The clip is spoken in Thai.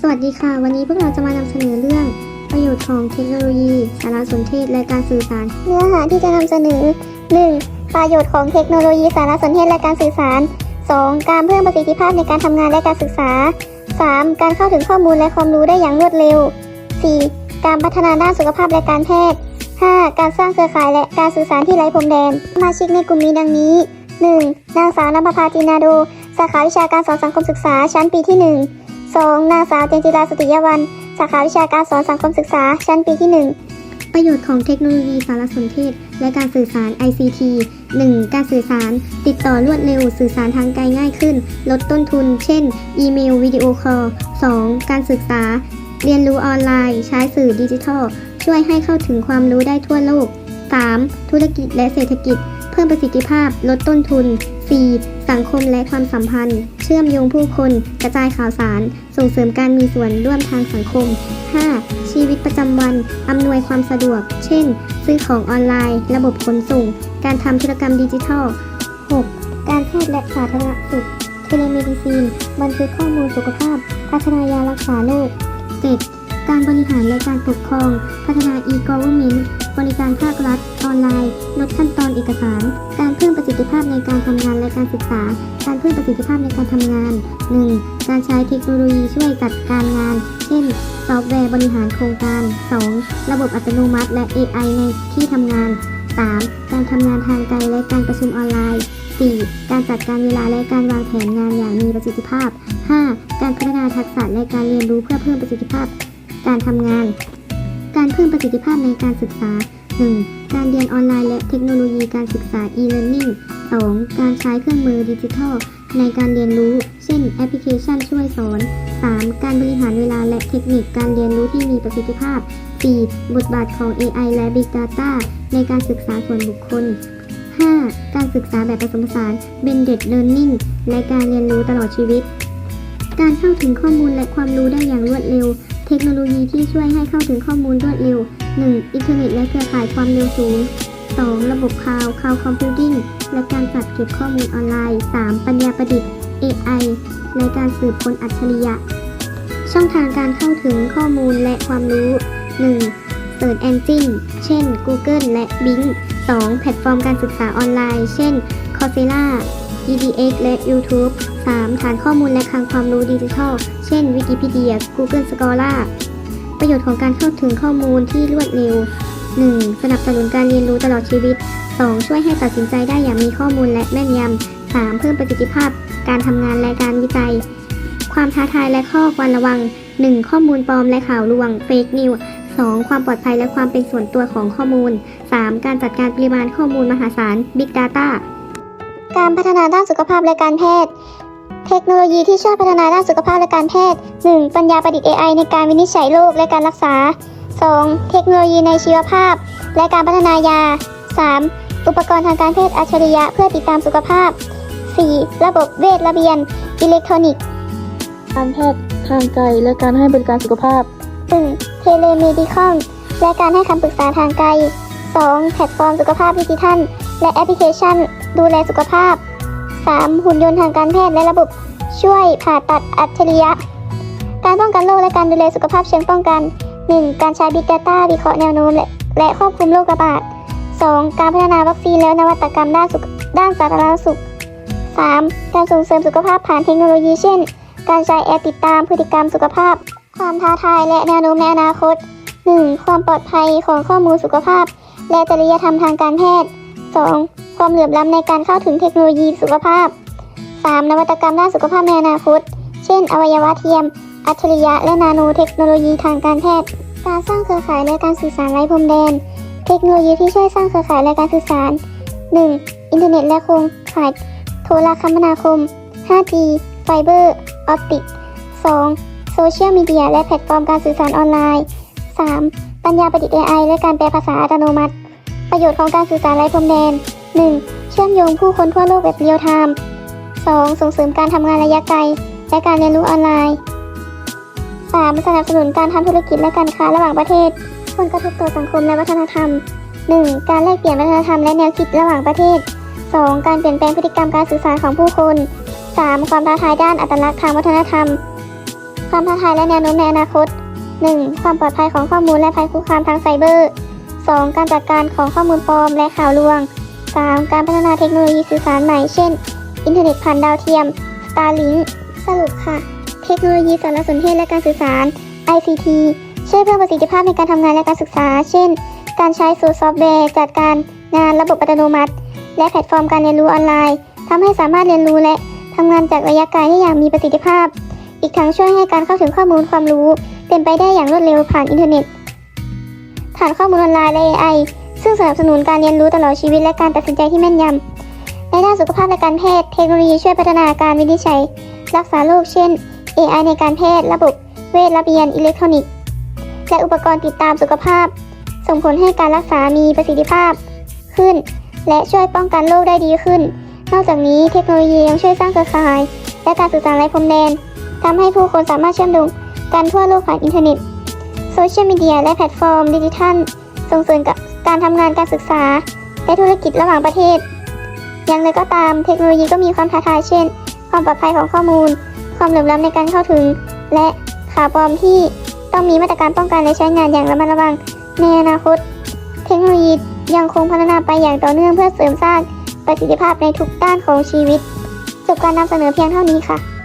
สวัสดีค่ะ วันนี้พวกเราจะมานำเสนอเรื่อง ประโยชน์ของเทคโนโลยี สารสนเทศและการสื่อสาร เนื้อหาที่จะนำเสนอ 1. ประโยชน์ของเทคโนโลยีสารสนเทศและการสื่อสาร 2. การเพิ่มประสิทธิภาพในการทำงานและการศึกษา 3. การเข้าถึงข้อมูลและความรู้ได้อย่างรวดเร็ว 4. การพัฒนาด้านสุขภาพและการแพทย์ 5. การสร้างเครือข่ายและการสื่อสารที่ไร้พรมแดนสมาชิกในกลุ่มนี้ดังนี้ 1. นางสาวนภพาจีนาโด สาขาวิชาการสอนสังคมศึกษาชั้นปีที่ 1 2. นางสาวเจนจิราสติยวัน สาขาวิชาการสอนสังคมศึกษา ชั้นปีที่ 1 ประโยชน์ของเทคโนโลยีสารสนเทศ และการสื่อสาร ICT 1. การสื่อสาร ติดต่อรวดเร็ว สื่อสารทางไกลง่ายขึ้น ลดต้นทุน เช่น อีเมล วิดีโอคอล 2. การศึกษา เรียนรู้ออนไลน์ ใช้สื่อดิจิทัล ช่วยให้เข้าถึงความรู้ได้ทั่วโลก 3. ธุรกิจและเศรษฐกิจ เพิ่มประสิทธิภาพ ลดต้นทุน 4. สังคมและความสัมพันธ์ เชื่อมโยงผู้คน กระจายข่าวสาร ส่งเสริมการมีส่วนร่วมทางสังคม 5. ชีวิตประจำวัน อำนวยความสะดวก เช่น ซื้อของออนไลน์ ระบบขนส่ง การทำธุรกรรมดิจิทัล 6. การแพทย์และสาธารณสุข เทเลเมดิซีน บันทึกข้อมูลสุขภาพ พัฒนายารักษาโรค 7. การบริหารและการปกครอง พัฒนา e-government บริการภาครัฐ ออนไลน์ ลดขั้นตอนเอกสาร การเพิ่มประสิทธิภาพในการทำงานและการศึกษา การเพิ่มประสิทธิภาพในการทำงาน 1. การใช้เทคโนโลยีช่วยจัดการงาน เช่น ซอฟต์แวร์บริหารโครงการ 2. ระบบอัตโนมัติและ AI ในที่ทำงาน 3. การทำงานทางไกลและการประชุมออนไลน์ 4. การจัดการเวลาและการวางแผนงานอย่างมีประสิทธิภาพ 5. การพัฒนาทักษะและการเรียนรู้เพื่อเพิ่มประสิทธิภาพ การทำงาน การเพิ่มประสิทธิภาพในการศึกษา 1. การเรียนออนไลน์และเทคโนโลยีการศึกษา e-learning 2. การใช้เครื่องมือดิจิทัล ในการเรียนรู้ เช่น แอปพลิเคชันช่วยสอน 3. การบริหารเวลาและเทคนิคการเรียนรู้ที่มีประสิทธิภาพ 4. บทบาทของ AI และ Big Data ในการศึกษาส่วนบุคคล 5. การศึกษาแบบผสมผสาน blended learning และการเรียนรู้ตลอดชีวิต การเข้าถึงข้อมูลและความรู้ได้อย่างรวดเร็ว เทคโนโลยีที่ช่วยให้เข้าถึงข้อมูลรวดเร็ว 1. อินเทอร์เน็ตและเครือข่ายความเร็วสูง 2. ระบบคลาวด์ cloud computing และการจัดเก็บข้อมูลออนไลน์ 3. ปัญญาประดิษฐ์ AI และการสืบค้นอัจฉริยะ ช่องทางการเข้าถึงข้อมูลและความรู้ 1. Search Engine เช่น Google และ Bing 2. แพลตฟอร์มการศึกษาออนไลน์ เช่น Coursera edX และ YouTube 3. ฐานข้อมูลและคลังความรู้ดิจิทัล เช่น Wikipedia Google Scholar ประโยชน์ของการเข้าถึงข้อมูลที่รวดเร็ว 1. สนับสนุนการเรียนรู้ตลอดชีวิต 2. ช่วยให้ตัดสินใจได้อย่างมีข้อมูลและแม่นยำ 3. เพิ่มประสิทธิภาพ การทำงานและการวิจัย ความท้าทายและข้อควรระวัง 1. ข้อมูลปลอมและข่าวลวง Fake News 2. ความปลอดภัยและความเป็นส่วนตัวของข้อมูล 3. การจัดการปริมาณข้อมูลมหาศาล Big Data การพัฒนาด้านสุขภาพและการแพทย์ เทคโนโลยีที่ช่วยพัฒนาด้านสุขภาพและการแพทย์ 1. ปัญญาประดิษฐ์ AI ในการวินิจฉัยโรคและการรักษา 2. เทคโนโลยีในชีวภาพ และการพัฒนายา 3. อุปกรณ์ทางการแพทย์อัจฉริยะเพื่อติดตามสุขภาพ 4. ระบบเวชระเบียน อิเล็กทรอนิกส์ การแพทย์ทางไกลและการให้บริการสุขภาพ 1. เทเลเมดิคอลและการให้คำปรึกษาทางไกล 2. แพลตฟอร์มสุขภาพดิจิทัล และแอปพลิเคชัน ดูแลสุขภาพ 3. หุ่นยนต์ทางการแพทย์และระบบช่วยผ่าตัดอัจฉริยะ การป้องกันโรคและการดูแลสุขภาพเชิงป้องกัน 1. การใช้ Big Data วิเคราะห์แนวโน้มและและควบคุมโรคระบาด 2. การพัฒนาวัคซีนและนวัตกรรมด้านสุขด้านสาธารณสุข 3. การส่งเสริมสุขภาพผ่านเทคโนโลยีเช่น การใช้แอปติดตามพฤติกรรมสุขภาพ ความท้าทายและแนวโน้มในอนาคต 1. ความปลอดภัยของข้อมูลสุขภาพ และจริยธรรมทางการแพทย์ 2. ความเหลื่อมล้ำในการเข้าถึงเทคโนโลยีสุขภาพ 3. นวัตกรรมด้านสุขภาพในอนาคต เช่น อวัยวะเทียม อัจฉริยะ และนาโนเทคโนโลยีทางการแพทย์ การสร้างเครือข่ายและการสื่อสารไร้พรมแดน เทคโนโลยีที่ช่วยสร้างเครือข่ายและการสื่อสาร 1. อินเทอร์เน็ตและโครงข่ายโทรคมนาคม 5G ไฟเบอร์ ออปติก 2. โซเชียลมีเดียและแพลตฟอร์มการสื่อสารออนไลน์ 3. ปัญญาประดิษฐ์ AI และการแปลภาษาอัตโนมัติ ประโยชน์ของการสื่อสารไร้พรมแดน 1. เชื่อมโยงผู้คนทั่วโลกแบบเรียลไทม์ 2. ส่งเสริมการทำงานระยะไกล และการเรียนรู้ออนไลน์ 3. สนับสนุนการทำธุรกิจและการค้าระหว่างประเทศ ผลกระทบต่อสังคมและวัฒนธรรม 1. การแลกเปลี่ยนวัฒนธรรมและแนวคิดระหว่างประเทศ 2. การเปลี่ยนแปลงพฤติกรรมการสื่อสารของผู้คน 3. ความท้าทายด้านอัตลักษณ์ทางวัฒนธรรม ความท้าทายและแนวโน้มในอนาคต 1. ความปลอดภัยของข้อมูลและภัยคุกคามทางไซเบอร์ 2. การจัดการของข้อมูลปลอมและข่าวลวง 3. การพัฒนาเทคโนโลยีสื่อสารใหม่ เช่น อินเทอร์เน็ตผ่านดาวเทียม Starlink สรุปค่ะ เทคโนโลยีสารสนเทศและการสื่อสาร ICT ช่วยเพิ่มประสิทธิภาพในการทำงานและการศึกษา เช่น การใช้สูตรซอฟต์แวร์ จัดการงานระบบอัตโนมัติ และแพลตฟอร์มการเรียนรู้ออนไลน์ทำให้สามารถเรียนรู้และทำงานจากระยะไกลได้อย่างมีประสิทธิภาพ อีกทั้งช่วยให้การเข้าถึงข้อมูลความรู้ เป็นไปได้อย่างรวดเร็วผ่านอินเทอร์เน็ตานข้อมูลออนไลน์และ AI ซึ่งสนับสนุนการเรียนรู้ตลอดชีวิตและการตัดสินใจที่แม่นยำในด้านสุขภาพและการแพทย์เทคโนโลยีช่วยพัฒนาการวินิจฉัย รักษาโรคเช่น AI ในการแพทย์ ระบบเวชระเบียนอิเล็กทรอนิกส์ และอุปกรณ์ติดตามสุขภาพ ส่งผลให้การรักษามีประสิทธิภาพขึ้น และช่วยป้องกันโรคได้ดีขึ้น นอกจากนี้เทคโนโลยียังช่วยสร้างเครือข่าย และการสื่อสารไร้พรมแดนทำให้ผู้คนสามารถเชื่อมโยงกันทั่วโลกผ่านอินเทอร์เน็ต โซเชียลมีเดียและแพลตฟอร์มดิจิทัล ส่งเสริมกับการทำงานการศึกษา และธุรกิจระหว่างประเทศ อย่างไรก็ตามเทคโนโลยีก็มีความท้าทายเช่น ความปลอดภัยของข้อมูล ความเหลื่อมล้ำในการเข้าถึง และข่าวปลอมที่ต้องมีมาตรการป้องกันและใช้งานอย่างระมัดระวังในอนาคต เทคโนโลยียังคงพัฒนาไปอย่างต่อเนื่องเพื่อเสริมสร้างประสิทธิภาพในทุกด้านของชีวิตจบการนำเสนอเพียงเท่านี้ค่ะ